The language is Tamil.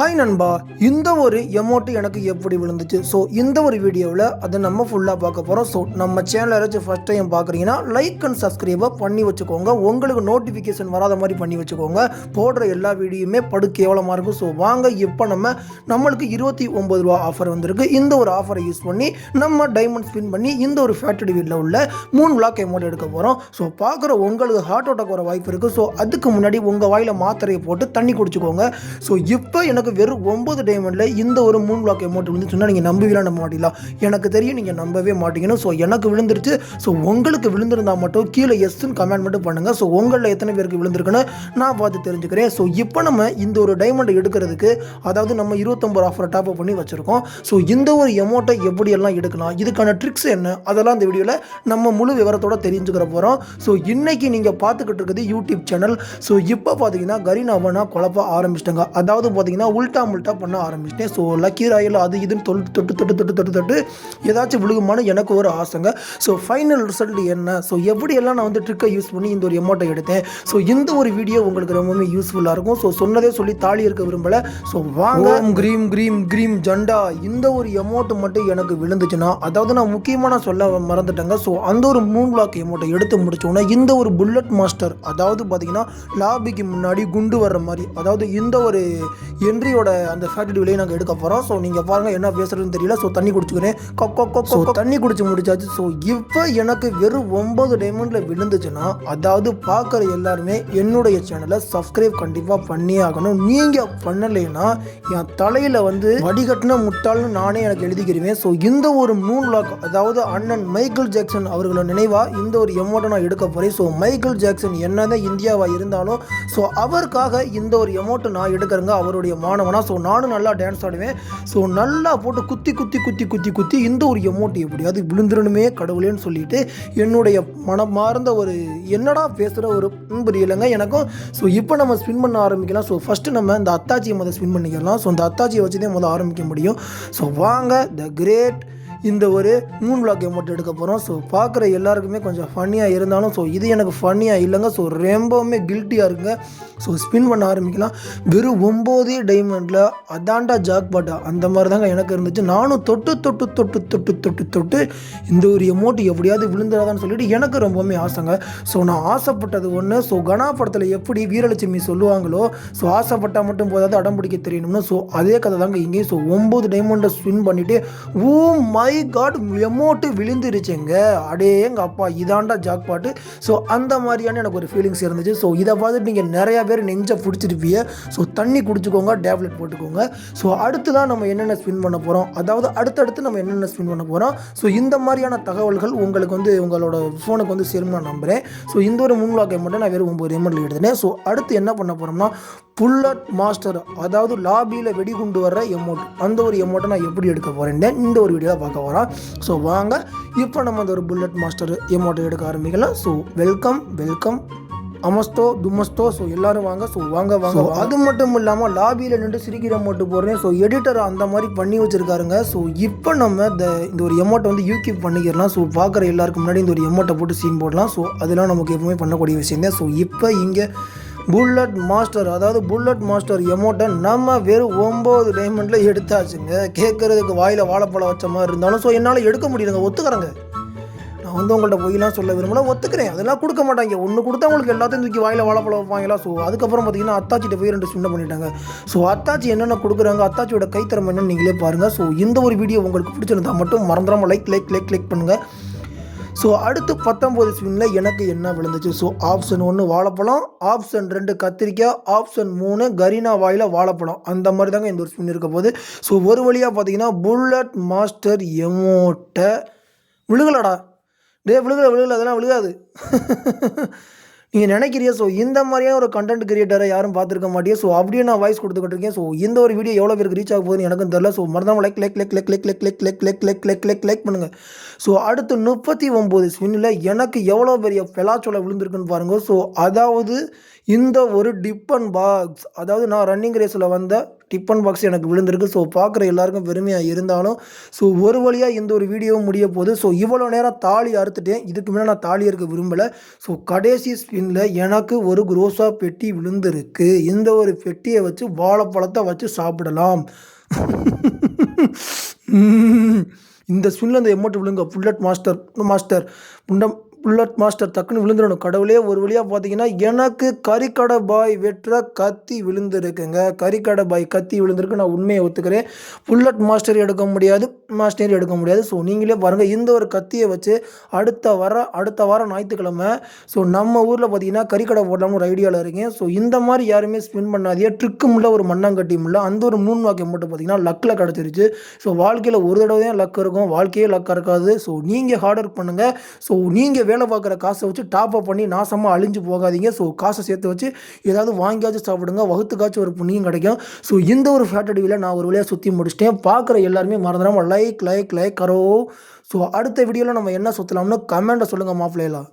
ஹாய் நண்பா இந்த ஒரு எமௌண்ட் எனக்கு எப்படி விழுந்துச்சு? ஸோ இந்த ஒரு வீடியோவில் அதை நம்ம ஃபுல்லாக பார்க்க போகிறோம் ஸோ நம்ம சேனல் யாராச்சும் ஃபஸ்ட் டைம் பார்க்குறீங்கன்னா லைக் அண்ட் சப்ஸ்கிரைபை பண்ணி வச்சுக்கோங்க. உங்களுக்கு நோட்டிஃபிகேஷன் வராத மாதிரி பண்ணி வச்சுக்கோங்க. போடுற எல்லா வீடியோமே படு கேவலமாக இருக்கும். ஸோ வாங்க இப்போ நம்ம நம்மளுக்கு இருபத்தி ஒம்பது ரூபா ஆஃபர் வந்திருக்கு. இந்த ஒரு ஆஃபரை யூஸ் பண்ணி நம்ம டைமண்ட் ஸ்பின் பண்ணி இந்த ஒரு ஃபேக்டரி வீட்டில் உள்ள மூணு பிளாக் எமோட் எடுக்க போகிறோம் ஸோ பார்க்குற உங்களுக்கு ஹார்ட் அட்டாக் வர வாய்ப்பு இருக்குது ஸோ அதுக்கு முன்னாடி உங்கள் வாயில் மாத்திரையை போட்டு தண்ணி குடிச்சுக்கோங்க. ஸோ இப்போ எனக்கு வெறும் ஒம்பது டைமண்டில் இந்த ஒரு மூணு பிளாக் அமௌண்ட் சொன்னால் நீங்கள் நம்புவீங்களா நம்ப மாட்டீங்களா? எனக்கு தெரியும் நீங்கள் நம்பவே மாட்டீங்கன்னு. ஸோ எனக்கு விழுந்துருச்சு. ஸோ உங்களுக்கு விழுந்திருந்தால் மட்டும் கீழே எஸ்ன்னு கமெண்ட் மட்டும் பண்ணுங்கள் ஸோ உங்களில் எத்தனை பேருக்கு விழுந்திருக்குன்னு நான் பார்த்து தெரிஞ்சுக்கிறேன். ஸோ இப்போ நம்ம இந்த ஒரு டைமண்டை எடுக்கிறதுக்கு அதாவது நம்ம இருபத்தொம்பது ஆஃபர் டாப் பண்ணி வச்சுருக்கோம். ஸோ இந்த ஒரு அமௌண்ட்டை எப்படியெல்லாம் எடுக்கலாம்? இதுக்கான ட்ரிக்ஸ் என்ன? அதெல்லாம் இந்த வீடியோவில் நம்ம முழு விவரத்தோட தெரிஞ்சுக்கிற போகிறோம் ஸோ இன்றைக்கி நீங்கள் பார்த்துக்கிட்டு இருக்கிறது யூடியூப் சேனல் ஸோ இப்போ பார்த்தீங்கன்னா கரீனாவனா குழப்ப ஆரம்பிச்சிட்டாங்க. அதாவது பார்த்தீங்கன்னா உல்டா முல்ட்டா பண்ண ஆரம்பிச்சிட்டேன். ஸோ லக்கி ராயில் அது இதுன்னு தொட்டு தொட்டு தொட்டு தொட்டு தொட்டு தொட்டு ஏதாச்சும் விழுகுமானு எனக்கு ஒரு ஆசைங்க. ஸோ ஃபைனல் ரிசல்ட் என்ன? ஸோ எப்படியெல்லாம் நான் வந்து ட்ரிக்கை யூஸ் பண்ணி இந்த ஒரு எமௌண்ட்டை எடுத்தேன்? ஸோ இந்த ஒரு வீடியோ உங்களுக்கு ரொம்பவுமே யூஸ்ஃபுல்லாக இருக்கும். ஸோ சொன்னதே சொல்லி தாலி இருக்க விரும்பலை. ஸோ வாங்க. க்ரீம் கிரீம் கிரீம் கிரீம் ஜண்டா. இந்த ஒரு எமௌண்ட் மட்டும் எனக்கு விழுந்துச்சுன்னா அதாவது நான் முக்கியமான சொல்ல மறந்துட்டேங்க. ஸோ அந்த ஒரு மூணு பிளாக் எமௌண்ட்டை எடுத்து முடிச்சோன்னா இந்த ஒரு புல்லட் மாஸ்டர் அதாவது பார்த்தீங்கன்னா லாபிக்கு முன்னாடி குண்டு வர்ற மாதிரி அதாவது இந்த ஒரு என் என்ட்ரியோட அந்த ஃபேக்டரி விலையை நாங்கள் எடுக்க போகிறோம் ஸோ நீங்கள் பாருங்கள் என்ன பேசுறதுன்னு தெரியல. ஸோ தண்ணி குடிச்சுக்கிறேன். கொக்கோ கொக்கோ தண்ணி குடிச்சு முடிச்சாச்சு. ஸோ இப்போ எனக்கு வெறும் ஒம்பது டைமண்டில் விழுந்துச்சுன்னா அதாவது பார்க்குற எல்லாருமே என்னுடைய சேனலை சப்ஸ்கிரைப் கண்டிப்பாக பண்ணியே ஆகணும். நீங்கள் பண்ணலைன்னா என் தலையில் வந்து வடிகட்டின முட்டாள்னு நானே எனக்கு எழுதிக்கிறேன் ஸோ இந்த ஒரு மூணு லாக் அதாவது அண்ணன் மைக்கேல் ஜாக்சன் அவர்களோட நினைவாக இந்த ஒரு எமௌண்ட்டை நான் எடுக்க போகிறேன் ஸோ மைக்கேல் ஜாக்சன் என்னதான் இந்தியாவாக இருந்தாலும் ஸோ அவருக்காக இந்த ஒரு எமௌண்ட்டை நான் எடுக்கிறேங்க. அவருடைய ஆனவனா ஸோ நானும் நல்லா டான்ஸ் ஆடுவேன். ஸோ நல்லா போட்டு குத்தி குத்தி குத்தி குத்தி குத்தி இந்த ஒரு எமௌண்ட் எப்படியாவது விழுந்துடணுமே கடவுளேன்னு சொல்லிட்டு என்னுடைய மனமார்ந்த ஒரு என்னடா பேசுகிற ஒரு புரியலைங்க எனக்கும். ஸோ இப்போ நம்ம ஸ்பின் பண்ண ஆரம்பிக்கலாம். ஸோ ஃபஸ்ட்டு நம்ம இந்த அத்தாச்சியை முதல் ஸ்பின் பண்ணிக்கலாம். ஸோ இந்த அத்தாச்சியை வச்சு தான் முதல்ல ஆரம்பிக்க முடியும். ஸோ வாங்க த கிரேட் இந்த ஒரு மூணு பிளாக் அமௌண்ட் எடுக்க போகிறோம் ஸோ பார்க்குற எல்லாருக்குமே கொஞ்சம் ஃபன்னியாக இருந்தாலும் ஸோ இது எனக்கு ஃபன்னியாக இல்லைங்க. ஸோ ரொம்பவுமே கில்ட்டியாக இருக்குங்க ஸோ ஸ்பின் பண்ண ஆரம்பிக்கலாம். வெறும் ஒம்போதே டைமண்டில் அதாண்டா ஜாக் பாட்டா அந்த மாதிரி தாங்க எனக்கு இருந்துச்சு. நானும் தொட்டு தொட்டு தொட்டு தொட்டு தொட்டு தொட்டு இந்த ஒரு அமௌண்ட் எப்படியாவது விழுந்துடாதான்னு சொல்லிட்டு எனக்கு ரொம்பவுமே ஆசைங்க. ஸோ நான் ஆசைப்பட்டது ஒன்று ஸோ கனா படத்தில் எப்படி வீரலட்சுமி சொல்லுவாங்களோ ஸோ ஆசைப்பட்டால் மட்டும் போதாது அடம் பிடிக்க தெரியணும்னு. ஸோ அதே கதை தாங்க இங்கேயும். ஸோ ஒம்பது டைமண்டை ஸ்பின் பண்ணிவிட்டு ஓ மை காட் எமோட்டு விழுந்துருச்சுங்க. அடே எங்கள் அப்பா இதாண்டா ஜாக் பாட்டு. ஸோ அந்த மாதிரியான எனக்கு ஒரு ஃபீலிங்ஸ் இருந்துச்சு. ஸோ இதை பார்த்துட்டு நீங்கள் நிறையா பேர் நெஞ்சை பிடிச்சிருப்பீங்க. ஸோ தண்ணி குடிச்சுக்கோங்க டேப்லெட் போட்டுக்கோங்க. ஸோ அடுத்து தான் நம்ம என்னென்ன ஸ்பின் பண்ண போகிறோம் அதாவது அடுத்தடுத்து நம்ம என்னென்ன ஸ்பின் பண்ண போகிறோம் ஸோ இந்த மாதிரியான தகவல்கள் உங்களுக்கு வந்து உங்களோட ஃபோனுக்கு வந்து சேரும் நான் நம்புகிறேன் ஸோ இந்த ஒரு மூணு வாக்கை மட்டும் நான் வெறும் ஒம்பது எம்எல்ஏ எடுத்தேன் ஸோ அடுத்து என்ன பண்ண போகிறோம்னா புல்லட் மாஸ்டர் அதாவது லாபியில் வெடிகுண்டு வர்ற எமௌண்ட் அந்த ஒரு எமௌண்ட்டை நான் எப்படி எடுக்க போகிறேன்னு இந்த ஒரு வீடியோவில் பார்க்க போகிறோம் ஸோ வாங்க. இப்போ நம்ம அந்த ஒரு புல்லட் மாஸ்டர் எமௌண்ட்டை எடுக்க ஆரம்பிக்கலாம். ஸோ வெல்கம் வெல்கம் அமஸ்தோ துமஸ்தோ ஸோ எல்லாரும் வாங்க. ஸோ வாங்க வாங்க அது மட்டும் இல்லாமல் லாபியில் நின்று சிரிக்கிற மட்டும் போடுறேன் ஸோ எடிட்டர் அந்த மாதிரி பண்ணி வச்சிருக்காருங்க. ஸோ இப்போ நம்ம இந்த இந்த ஒரு எமௌண்ட்டை வந்து யூகிப் பண்ணிக்கிறலாம். ஸோ பார்க்குற எல்லாருக்கும் முன்னாடி இந்த ஒரு எமௌண்ட்டை போட்டு சீன் போடலாம். ஸோ அதெல்லாம் நமக்கு எப்பவுமே பண்ணக்கூடிய விஷயம் தான். ஸோ இப்போ இங்கே புல்லட் மாஸ்டர் அதாவது புல்லட் மாஸ்டர் எமோட்டை நம்ம வெறும் ஒம்பது டைமண்டில் எடுத்தாச்சுங்க. கேட்குறதுக்கு வாயில் வாழைப்பழம் வச்ச மாதிரி இருந்தாலும் ஸோ என்னால் எடுக்க முடியலங்க. ஒத்துக்கிறேங்க. நான் வந்து உங்கள்கிட்ட பொய்லாம் சொல்ல விரும்பல ஒத்துக்கிறேன். அதெல்லாம் கொடுக்க மாட்டாங்க. ஒன்று கொடுத்தா உங்களுக்கு எல்லாத்தையும் தூக்கி வாயில் வாழைப்பழம் வைப்பாங்களா? ஸோ அதுக்கப்புறம் பார்த்தீங்கன்னா அத்தாச்சிட்ட போய் ரெண்டு சின்ன பண்ணிட்டாங்க. ஸோ அத்தாச்சி என்னென்ன கொடுக்குறாங்க அத்தாச்சியோட கைத்தரம் என்னன்னு நீங்களே பாருங்கள் ஸோ இந்த ஒரு வீடியோ உங்களுக்கு பிடிச்சிருந்தா மட்டும் மறந்துடாமல் லைக் லைக் லைக் லைக் பண்ணுங்கள் ஸோ அடுத்து பத்தொம்போது ஸ்விங்கில் எனக்கு என்ன விழுந்துச்சு? ஸோ ஆப்ஷன் ஒன்று வாழைப்பழம் ஆப்ஷன் ரெண்டு கத்திரிக்காய் ஆப்ஷன் மூணு கரீனா வாயில் வாழைப்பழம். அந்த மாதிரி தாங்க இந்த ஒரு ஸ்பின் இருக்க போகுது. ஸோ ஒரு வழியாக பார்த்தீங்கன்னா புல்லட் மாஸ்டர் எமோட்டை விழுகலடா. டே விழுகல விழுகல அதெல்லாம் விழுகாது. நீங்கள் நினைக்கிறியா ஸோ இந்த மாதிரியான ஒரு கண்டென்ட் கிரியேட்டரை யாரும் பார்த்துருக்க மாட்டேங்க ஸோ அப்படியே நான் வாய்ஸ் கொடுத்துக்கிட்டு இருக்கேன் ஸோ இந்த ஒரு வீடியோ எவ்வளோ பேருக்கு ரீச் ஆக போகுதுன்னு எனக்கும் தெரியல so மறந்தாமல் like like like like like like like like like like like like like பண்ணுங்கள் ஸோ அடுத்து முப்பத்தி ஒம்பது ஸ்பின்னில் எனக்கு எவ்வளோ பெரிய பெலாச்சோலை விழுந்திருக்குன்னு பாருங்கள் ஸோ அதாவது இந்த ஒரு டிப்பன் பாக்ஸ் அதாவது நான் ரன்னிங் ரேஸில் வந்த டிஃபன் பாக்ஸ் எனக்கு விழுந்திருக்கு. ஸோ பார்க்குற எல்லாருக்கும் பெருமையாக இருந்தாலும் ஸோ ஒரு வழியாக இந்த ஒரு வீடியோவும் முடிய போகுது ஸோ இவ்வளோ நேரம் தாலி அறுத்துட்டேன். இதுக்கு மேலே நான் தாலி அறுக்க விரும்பலை. ஸோ கடைசி ஸ்பின்னில் எனக்கு ஒரு குரோசா பெட்டி விழுந்திருக்கு. இந்த ஒரு பெட்டியை வச்சு வாழைப்பழத்தை வச்சு சாப்பிடலாம். இந்த ஸ்பின்னில் அந்த எமௌண்ட் விழுங்க. புல்லட் மாஸ்டர் மாஸ்டர் முண்டம் புல்லட் மாஸ்டர் டக்குன்னு விழுந்துடணும். கடவுளே ஒரு வழியாக பார்த்தீங்கன்னா எனக்கு கறிக்கடை பாய் வெற்ற கத்தி விழுந்திருக்குங்க. கறிக்கடை பாய் கத்தி விழுந்திருக்கு. நான் உண்மையை ஒத்துக்கிறேன். புல்லட் மாஸ்டர் எடுக்க முடியாது. மாஸ்டர் எடுக்க முடியாது. ஸோ நீங்களே பாருங்கள் இந்த ஒரு கத்தியை வச்சு அடுத்த வர அடுத்த வாரம் ஞாயிற்றுக்கிழமை ஸோ நம்ம ஊரில் பார்த்தீங்கன்னா கறிக்கடை போடலாம்னு ஒரு ஐடியாவில் இருக்கேன். ஸோ இந்த மாதிரி யாருமே ஸ்பின் பண்ணாதே ட்ரிக்குமுள்ள ஒரு மண்ணாங்கட்டியும் இல்லை. அந்த ஒரு மூணு வாக்கியம் மட்டும் பார்த்தீங்கன்னா லக்கில் கிடச்சிருச்சு. ஸோ வாழ்க்கையில் ஒரு தடவை தான் லக் இருக்கும். வாழ்க்கையே லக்காக இருக்காது. ஸோ நீங்கள் ஹார்ட் ஒர்க் பண்ணுங்கள் ஸோ நீங்கள் வேலை பார்க்குற காசை வச்சு டாப் அப் பண்ணி நாசமாக அழிஞ்சு போகாதீங்க. ஸோ காசை சேர்த்து வச்சு ஏதாவது வாங்கியாச்சும் சாப்பிடுங்க. வகுத்துக்காச்சும் ஒரு புண்ணியம் கிடைக்கும். ஸோ இந்த ஒரு ஃபேட்டடிவில் நான் ஒரு வழியாக சுற்றி முடிச்சிட்டேன். பார்க்குற எல்லாருமே மறந்துடாமல் லைக் லைக் லைக் கரோ. ஸோ அடுத்த வீடியோவில் நம்ம என்ன சுற்றலாம்னு கமெண்ட்டை சொல்லுங்கள் மாப்பிள்ளையெல்லாம்